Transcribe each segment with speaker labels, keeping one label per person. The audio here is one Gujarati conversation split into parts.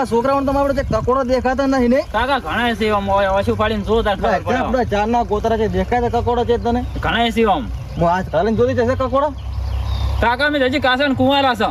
Speaker 1: આ તમે આપણે કકોડો દેખાતા નહીં ને.
Speaker 2: કાકા ઘણા છે આમ ઓછું પાડીને જો તાર ખબર પડે
Speaker 1: આપણા ચારના ગોતરા છે દેખાય છે કકોડો છે તને.
Speaker 2: ઘણા છે આમ
Speaker 1: હું આજ કાલે જોઈ જશે કકોડો
Speaker 2: કાકા મેં હજી કાસા કુંવારા છો.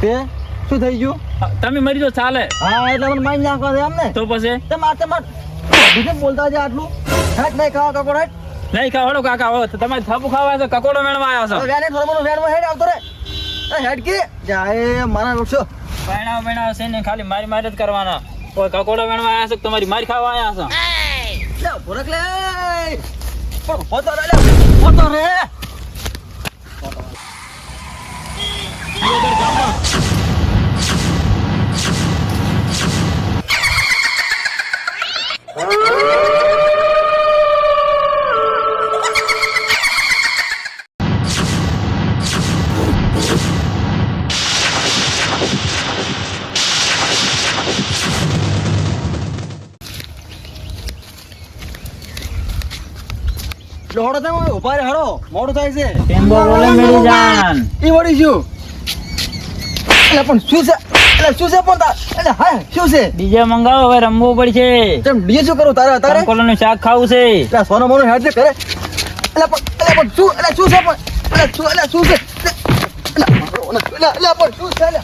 Speaker 1: તે? શું થઈ ગયું?
Speaker 2: તમે મરી જો ચાલે.
Speaker 1: હા એટલે મને મારી નાખવા છે એમ ને.
Speaker 2: તો પછી?
Speaker 1: મારતે માર બીજું બોલતા છે આટલું? હેટ નહીં ખાવા કકોડો હેટ
Speaker 2: નહીં ખાવડો કાકા હો તમારે થપુ ખાવા છે કકોડો મેળવા આવ્યા છો.
Speaker 1: વેને થોડો મોટો વેનમાં હેડ આવતો રે. હેડ કે જાય મારા વૃક્ષો
Speaker 2: પૈણાવ પૈણાવ છે ને ખાલી મારી મારી જ કરવાના. કોઈ કકોડો મેળવા આવ્યા છે તમારી મારી ખાવા આવ્યા છો?
Speaker 1: લે ભોરક લે પણ હોતો રે પોતો રે લોડો તમે ઊભા રે હળો. મોડું થાય છે.
Speaker 2: ટેમ્બો રોલે મેળી જાન.
Speaker 1: ઈ વળી શું? એટલે પણ શું છે? એટલે શું છે પણ એટલે હા શું છે?
Speaker 2: બીજે મંગાવો હવે રમવું પડશે.
Speaker 1: તેમ બીજે શું કરું તારે તારે
Speaker 2: કોલોનું શાક ખાવું છે.
Speaker 1: એટલે સોનો મોનો હેડ કરે એટલે પણ એટલે પણ શું એટલે શું છે પણ? એટલે શું એટલે શું છે? એટલે પણ શું છે એટલે.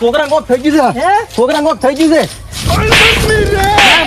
Speaker 1: છોકરા કોક થઈ ગયું છે. છોકરા કોક થઈ ગયું છે.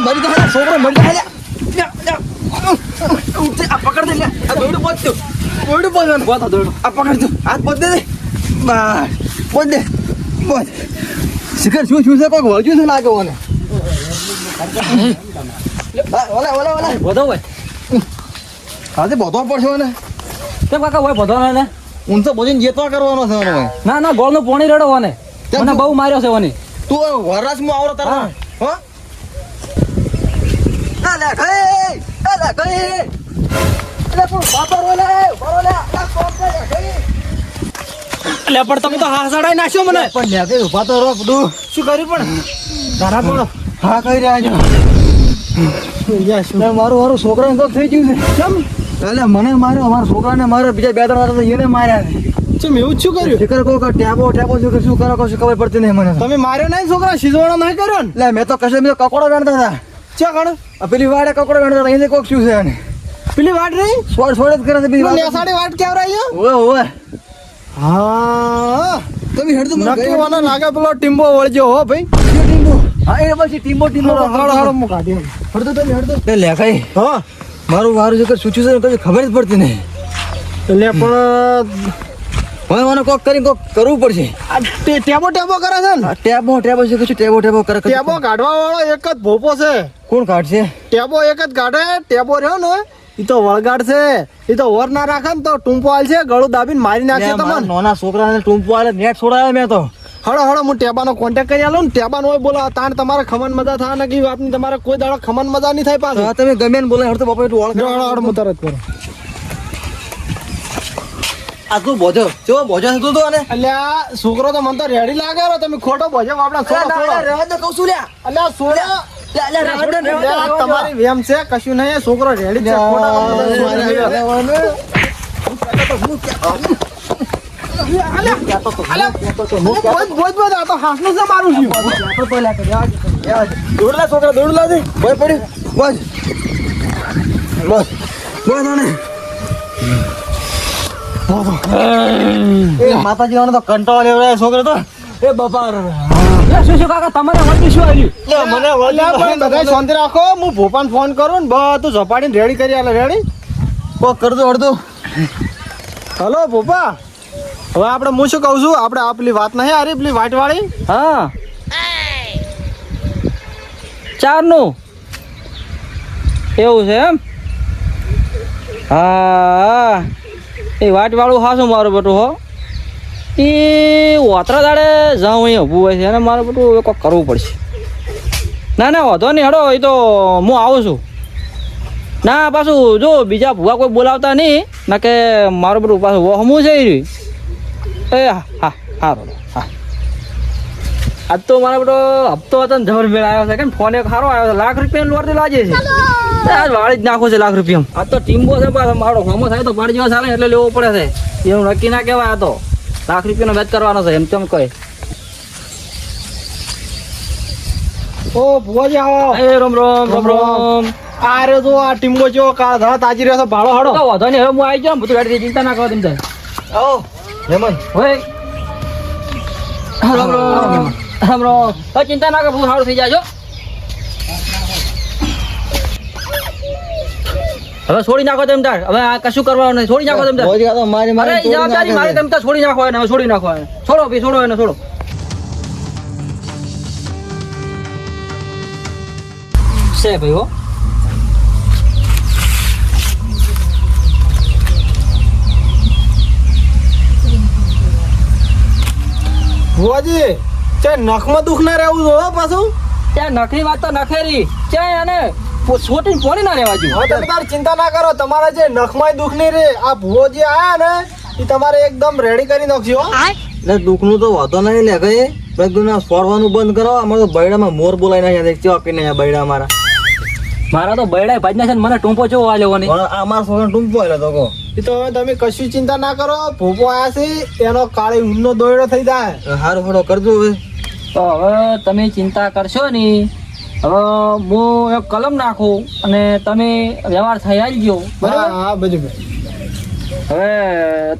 Speaker 1: મરી જાય છોકરો મરી જાય આ પકડ દે આ દોડું પહોંચ તું દોડું પહોંચવાનું પહોંચો દોડું આ પકડ તું. હાથ પહોંચ દે દે. પહોંચ દે. પહોંચ શિખર શું શું છે? કોઈક વળગ્યું છે લાગે ઓને? ઓલા ઓલા ઓલા.
Speaker 2: બધો ભાઈ
Speaker 1: આજે બધો પડશે ને
Speaker 2: તે કાકા હોય બધો ને?
Speaker 1: ઊંચો બોજીને જેતવા કરવાનો છે ઓને.
Speaker 2: ના ના ગોળનું પોણી રેડો ને
Speaker 1: કેમ
Speaker 2: મને બહુ માર્યો છે ઓને.
Speaker 1: તું વરરાજમાં આવડો તારા
Speaker 2: હા.
Speaker 1: હો આ લે ગઈ આ લે ગઈ એટલે પણ
Speaker 2: તમે તો હા હાસડાઈ નાખ્યો મને.
Speaker 1: પણ લે ગઈ ઊભા તો રો દુ
Speaker 2: શું કર્યું પણ?
Speaker 1: તારા પણ. હા કહી રહ્યા છો. મેં મારું મારું છોકરાને તો થઈ ગયું છે. કેમ? એટલે મને માર્યો મારા છોકરાને માર્યો બીજા બે ત્રણ વાર તો એને માર્યા
Speaker 3: ચમ એવું શું કર્યું?
Speaker 1: ફિકર કે ટેબો ટેબો શું કે શું કરો કશું ખબર પડતી નહીં મને
Speaker 3: તમે માર્યો નહીં છોકરા શીજવાળો નહીં કર્યો ને?
Speaker 1: એટલે મેં તો કશે મેં કકોડો વેણતા હતા.
Speaker 3: ચા કણ
Speaker 1: આ પેલી વાડે કકડો હતા એને કોક શું છે એને
Speaker 3: પેલી વાટ રહી?
Speaker 1: સોડ સોડ જ કરે છે બીજી વાડ.
Speaker 3: નેસાડી વાટ કેવરાઈ
Speaker 1: ઓવે ઓવે.
Speaker 3: હા
Speaker 1: તમે હેડ તો મને
Speaker 3: નક્કી વાના લાગે પેલો ટીમ્બો વળજો હો ભાઈ.
Speaker 1: કયો ટીમ્બો? હા એ પછી ટીમ્બો ટીમ્બો
Speaker 3: હાડો હાડો મુ કાઢી હેડ
Speaker 1: તો તમે હડતો તે. લેખાઈ
Speaker 3: હા.
Speaker 1: મારું વારું છે કે સૂચ્યું છે ખબર જ પડતી નહીં.
Speaker 3: એટલે પણ
Speaker 1: હવે મને કોક કરીને કોક કરવું પડશે.
Speaker 3: આ ટે- ટેબો ટેબો કરે છે ને?
Speaker 1: આ ટેબો ટેબો છે કશું ટેબો ટેબો કરે કશું
Speaker 3: ટેબો કાઢવા વાળો એક જ ભોપો છે.
Speaker 1: કોણ કાઢશે?
Speaker 3: ટેબો એક જ કાઢે ટેબો રહ્યો ને એ તો વળગાડ છે. એ તો વર ના રાખે ને તો ટૂંપો આલ છે ગળું દાબીને મારી નાખશે
Speaker 1: લે, મારા
Speaker 3: તમને.
Speaker 1: નાના છોકરાને ટૂંપો આલે નેટ છોડાયો મેં તો.
Speaker 3: હળો હળો હું ટેબાનો કોન્ટેક્ટ કરી આલું ને ટેબાનો હોય બોલો તાણ તમારે ખમન મજા થાય ને કે વાતની તમારે કોઈ દાડો ખમન મજા નહીં થાય પાછું.
Speaker 1: તમે ગમે ને બોલે હડતો બાપા એટલું ઓળખ
Speaker 3: હળો હળો હું તરત કરું.
Speaker 1: આ તું બોજો જો બોજો છે તું આને
Speaker 3: અલ્યા છોકરો તો મને તો રેડી લાગે રો તમે ખોટો
Speaker 1: રહેવા દે કહું છું લ્યા
Speaker 3: અલ્યા. તમારી વેમ છે કશું નહીં છોકરો રેડી છે. બોજ બોજ બોજ
Speaker 1: છોકરા દોડલા દે ભય પડી બસ બસ બસ આને એ માતાજી તો કંટાળો લેવડાય છોકરો તો. એ બપાર.
Speaker 2: શું શું કાકા તમારે વળતી શું આવ્યું?
Speaker 1: મને
Speaker 3: પણ બધાય શાંતિ રાખો. હું ભોપાને ફોન કરું ને બધું ઝપાડીને રેડી કરી આલે રેડી
Speaker 1: કોક કરતો અડધો.
Speaker 3: હલો ભોપા. હવે આપણે હું શું કહું છું? આપણે આ પેલી વાત નહીં આરી પેલી વાટ વાળી
Speaker 2: હા. ચારનું. એવું છે એમ? હા. એ વાટવાળું હાશું મારું બેટું હો. એ ઓતરા દાડે જાઉં અહીં ઊભું હોય છે અને મારું બેટું હવે કોઈક કરવું પડશે. ના ના, વાંધો નહીં, હડો, એ તો હું આવું છું. ના, પાછું જો બીજા ભૂવા કોઈ બોલાવતા નહીં, ના કે મારું બધું પાછું વહમું છે એ એ, હા હા હા હા આજ તો મારા બધો હપ્તો હતો ને જબર મેળ આવ્યો છે કે ફોન એક સારો આવ્યો છે, લાખ રૂપિયા લોટ લાગે છે. વાળી જ નાખો છે લાખ રૂપિયા આ તો ટીમ્બો છે પાછો મારો હોમો થાય તો પાડી જેવા ચાલે એટલે લેવો પડે છે. એનું નક્કી ના કહેવાય આ તો. લાખ રૂપિયાનો વેચ કરવાનો છે એમ તેમ કહે?
Speaker 3: ઓ ભુવાજી આવો.
Speaker 2: એ રોમ રોમ રોમ રોમ
Speaker 3: આ તો આ ટીમ્બો ચો કાળ ધરા તાજી રહ્યો છે ભાડો હાડો.
Speaker 2: તો વાંધો નહીં હવે હું આવી જાઉં બધું ગાડી ચિંતા ના કરો તમે થાય
Speaker 1: આવો. હેમંત.
Speaker 2: હોય. રામ રામ. રામ રામ. ચિંતા ના કરો બધું સારું થઈ જાય હવે છોડી નાખો તેમ તાર. હવે આ કશું કરવાનું નહીં. છોડી નાખો તેમ તાર.
Speaker 1: ભુવાજી તો મારી મારી
Speaker 2: જવાબદારી મારી તેમ તાર છોડી નાખો એને. હવે છોડી નાખો એને. છોડો ભઈ છોડો એને છોડો. છે ભાઈ હો.
Speaker 3: ભુવાજી નખમાં દુખ ના રહેવું હો પાછું.
Speaker 2: ત્યાં નખની વાત તો નખેરી. ક્યાં એને. છોટીને પોણી ના રહેવા
Speaker 3: જોઈએ તમે તાર ચિંતા ના કરો તમારા જે નખમાય દુખની રે આ ભુવોજી આયા ને એ તમારે એકદમ રેડી કરી નાખજો હો.
Speaker 1: એટલે દુઃખનું તો વાંધો નહીં લે ભાઈ બધું ના સોરવાનું બંધ કરો અમારે તો બૈડામાં મોર બોલાઈ નાખ્યા દેખ ચોકી નહીં અહીંયા બૈડા મારા.
Speaker 2: મારા તો બૈડા ભાજના છે ને મને ટૂંપો ચો આ લેવો નહીં
Speaker 1: પણ આ મારા છોકરાને ટૂંપો એટલે તો કહો.
Speaker 3: એ તો હવે તમે કશું ચિંતા ના કરો ભૂપો આયા છે એનો કાળી ઊનનો દોયડો થઈ જાય.
Speaker 1: હારું ફોડો કરજો હવે.
Speaker 2: તો હવે તમે ચિંતા કરશો નહીં. હવે હું એક કલમ નાખું અને તમે વ્યવહાર થઈ આવજો
Speaker 3: હા
Speaker 2: બરાબર?
Speaker 3: હા બધું
Speaker 2: હવે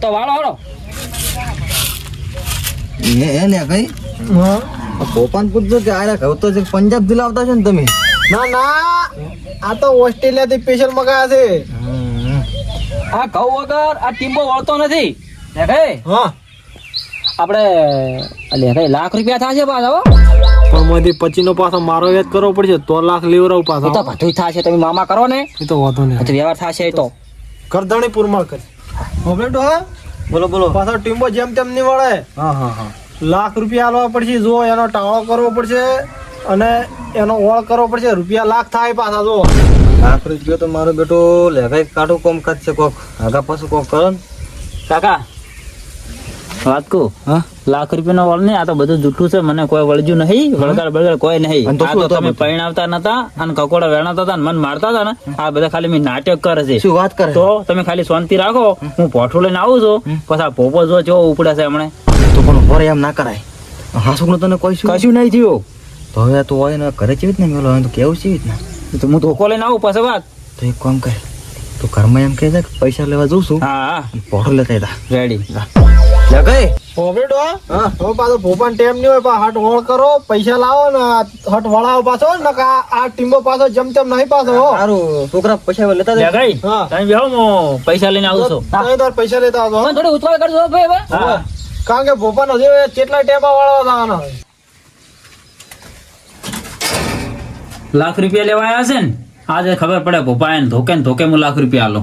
Speaker 2: તો વાળો વાળો.
Speaker 1: એ એ લે કઈ
Speaker 3: હા.
Speaker 1: પોપાન પૂછજો કે આરે કહું તો પંજાબ દિલ આવતા છો ને તમે.
Speaker 3: ના ના આ તો ઓસ્ટ્રેલિયા થી સ્પેશિયલ મગાયા છે.
Speaker 2: આ ઘઉં વગર આ ટીમ્બો વળતો નથી. દેખે
Speaker 3: હા.
Speaker 2: આપણે કઈ લાખ રૂપિયા થશે પાછા હો.
Speaker 3: પણ મોદી પચી નો પાછો મારો યાદ કરવો પડશે તો લાખ લેવરાવ
Speaker 2: પાછો. તો બધું થશે તમે મામા કરો ને.
Speaker 3: એ તો વાંધો નહીં.
Speaker 2: પછી વ્યવહાર થશે તો.
Speaker 3: કરધણી માં કરી. ઓબલેટો હા.
Speaker 1: બોલો બોલો.
Speaker 3: પાછો ટીમ્બો જેમ તેમ નહીં વળે
Speaker 1: હા હા હા.
Speaker 3: લાખ રૂપિયા આલવા પડશે જો એનો ટાળો કરવો પડશે અને એનો ઓળ કરવો પડશે. રૂપિયા લાખ થાય પાછા જો
Speaker 1: લાખ રૂપિયા તો મારો બેટો લેવાય કાઢું કોમ છે કોક. આગા પાછું કોક કરો
Speaker 2: કાકા વાત કહું?
Speaker 1: હા?
Speaker 2: લાખ રૂપિયાનો વળ નહીં આ તો બધું જૂઠું છે મને કોઈ વળજ્યું નહીં વળગાડ બળગાડ કોઈ નહીં.
Speaker 1: તો
Speaker 2: આ તો તમે? પરણાવતા નતા અને કકોડા વેણાતા હતા મન મારતા હતા ને આ બધા ખાલી મેં નાટક કરે છે.
Speaker 1: શું વાત કરે?
Speaker 2: તો તમે ખાલી શાંતિ રાખો હું પોઠું લઈને આવું છું પછી આ પોપો જો જો ઉપડે છે હમણે.
Speaker 1: તો પણ હોરે એમ ના કરાય. હાસુકનું તને કોઈ શું?
Speaker 2: કશું નહીં થયું.
Speaker 1: તો હવે તું હોય ને ઘરે ચીવી ને મેલો? તો કેવું ચીવી ને
Speaker 2: તો હું ધોકો લઈને આવું પછી વાત.
Speaker 1: તો એક કામ કર. તું ઘરમાં એમ કહે છે કે પૈસા લેવા જઉં છું.
Speaker 2: હા. હા
Speaker 1: પોડો લેતા
Speaker 2: રેડી
Speaker 1: રેડી
Speaker 3: હવે પાછો ભોપાન ટેમ નહીં હોય પાછો હટ કરો પૈસા લાવો ને હટ વળાવો પાછો ને આ આ ટીમ્બો પાછો જમ તેમ નહીં પાછો
Speaker 1: સારું છોકરા પૈસા લેતા
Speaker 2: લે
Speaker 1: જાય
Speaker 2: ગઈ
Speaker 3: હા.
Speaker 2: તમે બેહો હું પૈસા લઈને આવું છું.
Speaker 3: તમે તાર પૈસા લેતા આવજો
Speaker 2: થોડી ઉતવાળ કરજો ભાઈ હવે.
Speaker 3: કારણ કે ભોપાન હજી કેટલા ટેમ્પા વાળવા જવાના હોય
Speaker 2: લાખ રૂપિયા લેવા આવ્યા છે ને? આજે ખબર પડે ભોપાએ ધોકે ને ધોકે હું લાખ રૂપિયા આલો.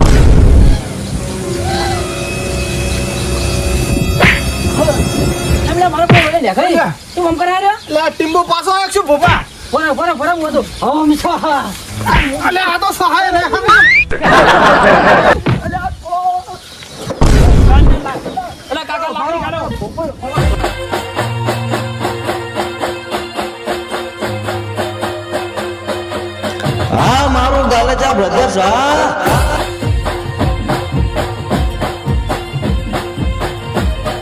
Speaker 3: એટલે આ ટીમ્બો પાછો આવ્યો શું ભોપા? અલે આ તો સહાય રે
Speaker 1: હા મારું ગાલેચા બ્રધર્સ હા